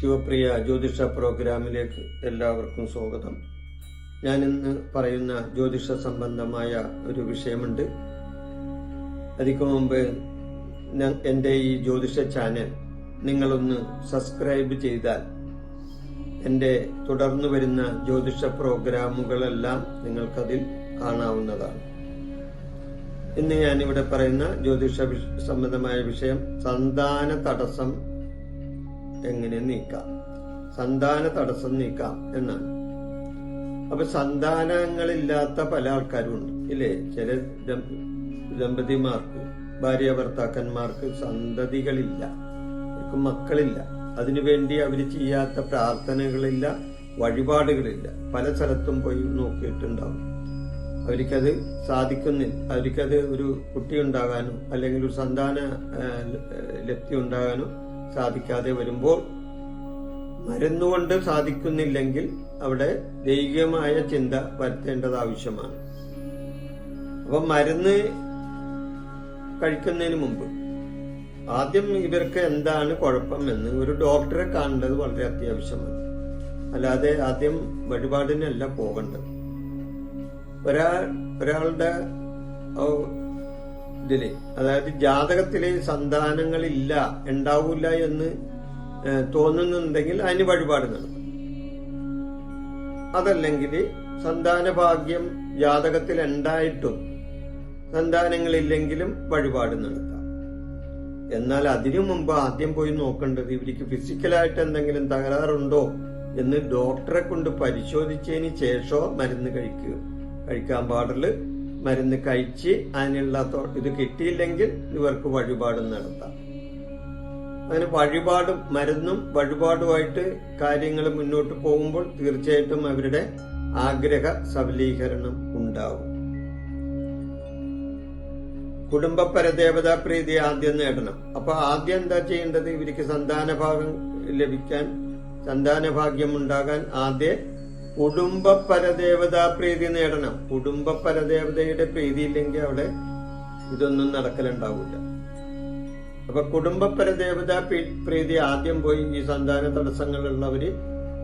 ശിവപ്രിയ ജ്യോതിഷ പ്രോഗ്രാമിലേക്ക് എല്ലാവർക്കും സ്വാഗതം. ഞാൻ ഇന്ന് പറയുന്ന ജ്യോതിഷ സംബന്ധമായ ഒരു വിഷയമുണ്ട്. അതിക്ക് മുമ്പ് എന്റെ ഈ ജ്യോതിഷ ചാനൽ നിങ്ങളൊന്ന് സബ്സ്ക്രൈബ് ചെയ്താൽ എന്റെ തുടർന്നു വരുന്ന ജ്യോതിഷ പ്രോഗ്രാമുകളെല്ലാം നിങ്ങൾക്കതിൽ കാണാവുന്നതാണ്. ഇന്ന് ഞാനിവിടെ പറയുന്ന ജ്യോതിഷ സംബന്ധമായ വിഷയം സന്താന തടസ്സം എങ്ങനെ നീക്കാം? സന്താന തടസ്സം നീക്കാം എന്നാണ്. അപ്പൊ സന്താനങ്ങളില്ലാത്ത പല ആൾക്കാരും ഉണ്ട് ഇല്ലേ? ചില ദമ്പതിമാർക്ക് ഭാര്യ ഭർത്താക്കന്മാർക്ക് സന്തതികളില്ല അവർക്ക് മക്കളില്ല. അതിനുവേണ്ടി അവർ ചെയ്യാത്ത പ്രാർത്ഥനകളില്ല വഴിപാടുകളില്ല. പല സ്ഥലത്തും പോയി നോക്കിയിട്ടുണ്ടാവും. അവർക്കത് സാധിക്കുന്നില്ല. അവർക്കത് ഒരു കുട്ടി ഉണ്ടാകാനോ അല്ലെങ്കിൽ ഒരു സന്താന ലബ്ധി ഉണ്ടാകാനോ സാധിക്കാതെ വരുമ്പോൾ മരുന്നുകൊണ്ട് സാധിക്കുന്നില്ലെങ്കിൽ അവിടെ ദൈവികമായ ചിന്ത വരുത്തേണ്ടത് ആവശ്യമാണ്. അപ്പൊ മരുന്ന് കഴിക്കുന്നതിന് മുമ്പ് ആദ്യം ഇവർക്ക് എന്താണ് കുഴപ്പം എന്ന് ഒരു ഡോക്ടറെ കാണേണ്ടത് വളരെ അത്യാവശ്യമാണ്. അല്ലാതെ ആദ്യം വഴിപാടിനല്ല പോകേണ്ടത്. ഒരാൾ ഒരാളുടെ ഇതിൽ. അതായത് ജാതകത്തിൽ സന്താനങ്ങളില്ല ഉണ്ടാവില്ല എന്ന് തോന്നുന്നുണ്ടെങ്കിൽ അതിന് വഴിപാട് നടത്തും അതല്ലെങ്കിൽ സന്താന ഭാഗ്യം ജാതകത്തിൽ ഉണ്ടായിട്ടും സന്താനങ്ങളില്ലെങ്കിലും വഴിപാട് നടത്താം. എന്നാൽ അതിനു മുമ്പ് ആദ്യം പോയി നോക്കേണ്ടത് ഇവർക്ക് ഫിസിക്കലായിട്ട് എന്തെങ്കിലും തകരാറുണ്ടോ എന്ന് ഡോക്ടറെ കൊണ്ട് പരിശോധിച്ചതിന് ശേഷമോ മരുന്ന് കഴിക്കുക കഴിക്കാൻ പാടുള്ളു മരുന്ന് കഴിച്ച് അതിനുള്ള ഇത് കിട്ടിയില്ലെങ്കിൽ ഇവർക്ക് വഴിപാടും നടത്താം. അങ്ങനെ വഴിപാടും മരുന്നും വഴിപാടുമായിട്ട് കാര്യങ്ങൾ മുന്നോട്ട് പോകുമ്പോൾ തീർച്ചയായിട്ടും അവരുടെ ആഗ്രഹ സബലീകരണം ഉണ്ടാവും. കുടുംബ പരദേവതാ പ്രീതി ആദ്യം നേടണം. അപ്പൊ ആദ്യം എന്താ ചെയ്യേണ്ടത്? ഇവർക്ക് സന്താന ഭാഗം ലഭിക്കാൻ സന്താന ഭാഗ്യം ഉണ്ടാകാൻ ആദ്യം കുടുംബ പരദേവതാ പ്രീതി നേടണം. കുടുംബ പരദേവതയുടെ പ്രീതി ഇല്ലെങ്കിൽ അവിടെ ഇതൊന്നും നടക്കലുണ്ടാവില്ല. അപ്പൊ കുടുംബ പരദേവതാ പ്രീതി ആദ്യം പോയി ഈ സന്താന തടസ്സങ്ങളുള്ളവര്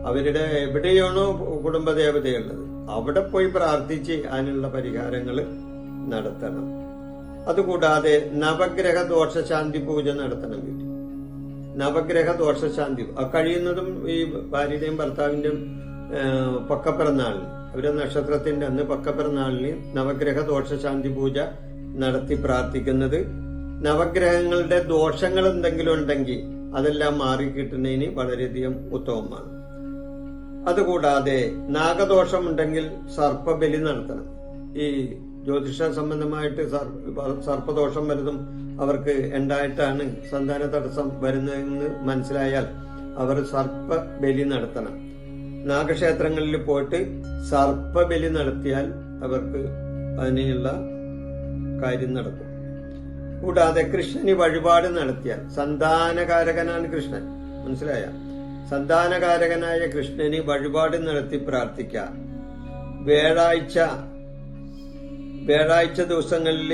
അവരുടെ എവിടെയാണോ കുടുംബദേവതയുള്ളത് അവിടെ പോയി പ്രാർത്ഥിച്ച് അതിനുള്ള പരിഹാരങ്ങൾ നടത്തണം. അതുകൂടാതെ നവഗ്രഹ ദോഷശാന്തി പൂജ നടത്തണം വീട്ടിൽ. നവഗ്രഹ ദോഷശാന്തി കഴിയുന്നതും ഈ ഭാര്യയുടെയും ഭർത്താവിന്റെയും ആ, ഒരു നക്ഷത്രത്തിന്റെ അന്ന് പക്കപ്പിറന്നാളിന് നവഗ്രഹ ദോഷശാന്തി പൂജ നടത്തി പ്രാർത്ഥിക്കുന്നത്. നവഗ്രഹങ്ങളുടെ ദോഷങ്ങൾ എന്തെങ്കിലും ഉണ്ടെങ്കിൽ അതെല്ലാം മാറി കിട്ടുന്നതിന് വളരെയധികം ഉത്തമമാണ്. അതുകൂടാതെ നാഗദോഷം ഉണ്ടെങ്കിൽ സർപ്പബലി നടത്തണം. ഈ ജ്യോതിഷ സംബന്ധമായിട്ട് സർപ്പദോഷം വലുതും അവർക്ക് ഉണ്ടായിട്ടാണ് സന്താന തടസ്സം വരുന്നതെന്ന് മനസ്സിലായാൽ അവർ സർപ്പബലി നടത്തണം. നാഗക്ഷേത്രങ്ങളിൽ പോയിട്ട് സർപ്പബലി നടത്തിയാൽ അവർക്ക് അതിനുള്ള കാര്യം നടക്കും. കൂടാതെ കൃഷ്ണന് വഴിപാട് നടത്തിയാൽ സന്താനകാരകനാണ് കൃഷ്ണൻ. മനസ്സിലായ? സന്താനകാരകനായ കൃഷ്ണന് വഴിപാട് നടത്തി പ്രാർത്ഥിക്കാം. വ്യാഴാഴ്ച വ്യാഴാഴ്ച ദിവസങ്ങളിൽ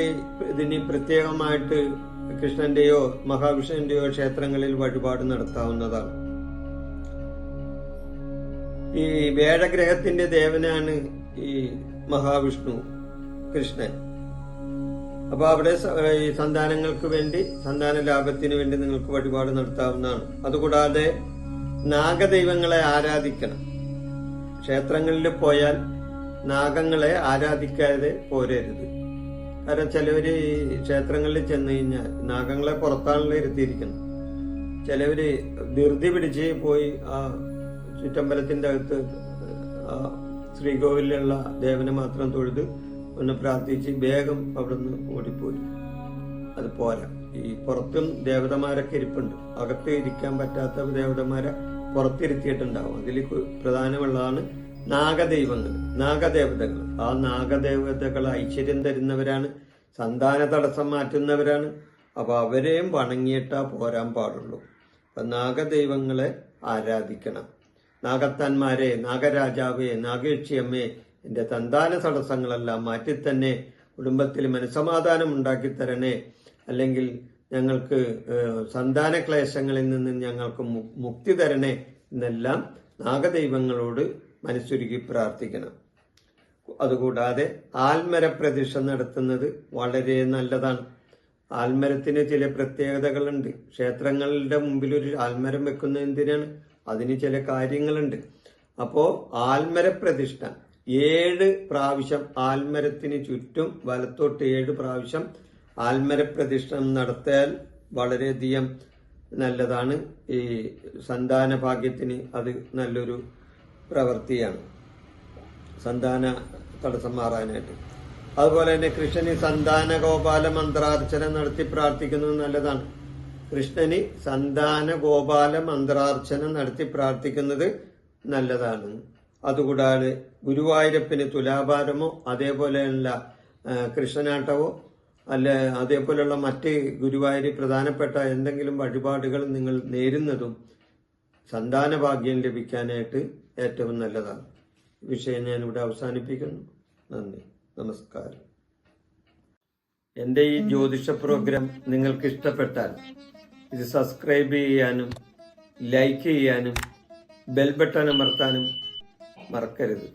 ഇതിന് പ്രത്യേകമായിട്ട് കൃഷ്ണന്റെയോ മഹാവിഷ്ണുവിന്റെയോ ക്ഷേത്രങ്ങളിൽ വഴിപാട് നടത്താവുന്നതാണ്. ഈ വേഴഗ്രഹത്തിന്റെ ദേവനാണ് ഈ മഹാവിഷ്ണു കൃഷ്ണൻ. അപ്പൊ അവിടെ ഈ സന്താനങ്ങൾക്ക് വേണ്ടി സന്താന ലാഭത്തിന് വേണ്ടി നിങ്ങൾക്ക് വഴിപാട് നടത്താവുന്നതാണ്. അതുകൂടാതെ നാഗദൈവങ്ങളെ ആരാധിക്കണം. ക്ഷേത്രങ്ങളിൽ പോയാൽ നാഗങ്ങളെ ആരാധിക്കാതെ പോരരുത്. കാരണം ചിലവര് ക്ഷേത്രങ്ങളിൽ ചെന്ന് കഴിഞ്ഞാൽ നാഗങ്ങളെ പുറത്താണല്ലോ ഇരുത്തിയിരിക്കുന്നത്. ചിലവര് ധൃതി പിടിച്ച് പോയി ആ ചുറ്റമ്പലത്തിന്റെ അകത്ത് ശ്രീകോവിലുള്ള ദേവനെ മാത്രം തൊഴുത് ഒന്ന് പ്രാർത്ഥിച്ച് വേഗം അവിടുന്ന് ഓടിപ്പോയി. അത് പോരാ. ഈ പുറത്തും ദേവതമാരൊക്കെ ഇരിപ്പുണ്ട്. അകത്ത് ഇരിക്കാൻ പറ്റാത്ത ദേവതമാരെ പുറത്തിരുത്തിയിട്ടുണ്ടാവും. അതിൽ പ്രധാനമുള്ളതാണ് നാഗദൈവങ്ങൾ നാഗദേവതകൾ. ആ നാഗദേവതകൾ ഐശ്വര്യം തരുന്നവരാണ് സന്താന തടസ്സം മാറ്റുന്നവരാണ്. അപ്പൊ അവരെയും വണങ്ങിയിട്ടാ പോരാൻ പാടുള്ളൂ. അപ്പൊ നാഗദൈവങ്ങളെ ആരാധിക്കണം. നാഗത്താന്മാരെ നാഗരാജാവേ നാഗേക്ഷിയമ്മേ എന്റെ സന്താന തടസ്സങ്ങളെല്ലാം മാറ്റിത്തന്നെ കുടുംബത്തിൽ മനസമാധാനം ഉണ്ടാക്കി തരണേ അല്ലെങ്കിൽ ഞങ്ങൾക്ക് സന്താന ക്ലേശങ്ങളിൽ നിന്ന് ഞങ്ങൾക്ക് മുക്തി തരണേ എന്നെല്ലാം നാഗദൈവങ്ങളോട് മനസ്സൊരുക്കി പ്രാർത്ഥിക്കണം. അതുകൂടാതെ ആൽമര പ്രതിഷ്ഠ നടത്തുന്നത് വളരെ നല്ലതാണ്. ആൽമരത്തിന് ചില പ്രത്യേകതകളുണ്ട്. ക്ഷേത്രങ്ങളുടെ മുമ്പിൽ ഒരു ആൽമരം വെക്കുന്ന എന്തിനാണ്? അതിന് ചില കാര്യങ്ങളുണ്ട്. അപ്പോ ആൽമര പ്രതിഷ്ഠ ഏഴ് പ്രാവശ്യം ആൽമരത്തിന് ചുറ്റും വലത്തോട്ട് ഏഴ് പ്രാവശ്യം ആൽമര പ്രതിഷ്ഠ നടത്തിയാൽ വളരെയധികം നല്ലതാണ്. ഈ സന്താന ഭാഗ്യത്തിന് അത് നല്ലൊരു പ്രവൃത്തിയാണ്. സന്താന തടസ്സം മാറാനായിട്ട്. അതുപോലെ തന്നെ കൃഷ്ണന് സന്താന ഗോപാല മന്ത്രാർച്ചന നടത്തി പ്രാർത്ഥിക്കുന്നത് നല്ലതാണ്. കൃഷ്ണന് സന്താന ഗോപാല മന്ത്രാർച്ചന നടത്തി പ്രാർത്ഥിക്കുന്നത് നല്ലതാണ്. അതുകൂടാതെ ഗുരുവായൂരപ്പന് തുലാഭാരമോ അതേപോലെയുള്ള കൃഷ്ണനാട്ടമോ അല്ല അതേപോലെയുള്ള മറ്റ് ഗുരുവായൂർ പ്രധാനപ്പെട്ട എന്തെങ്കിലും വഴിപാടുകൾ നിങ്ങൾ നേരുന്നതും സന്താന ഭാഗ്യം ലഭിക്കാനായിട്ട് ഏറ്റവും നല്ലതാണ്. വിഷയം ഞാനിവിടെ അവസാനിപ്പിക്കുന്നു. നന്ദി. നമസ്കാരം. എന്റെ ഈ ജ്യോതിഷ പ്രോഗ്രാം നിങ്ങൾക്ക് ഇഷ്ടപ്പെട്ടാൽ ഇത് സബ്സ്ക്രൈബ് ചെയ്യാനും ലൈക്ക് ചെയ്യാനും ബെൽ ബട്ടൺ അമർത്താനും മറക്കരുത്.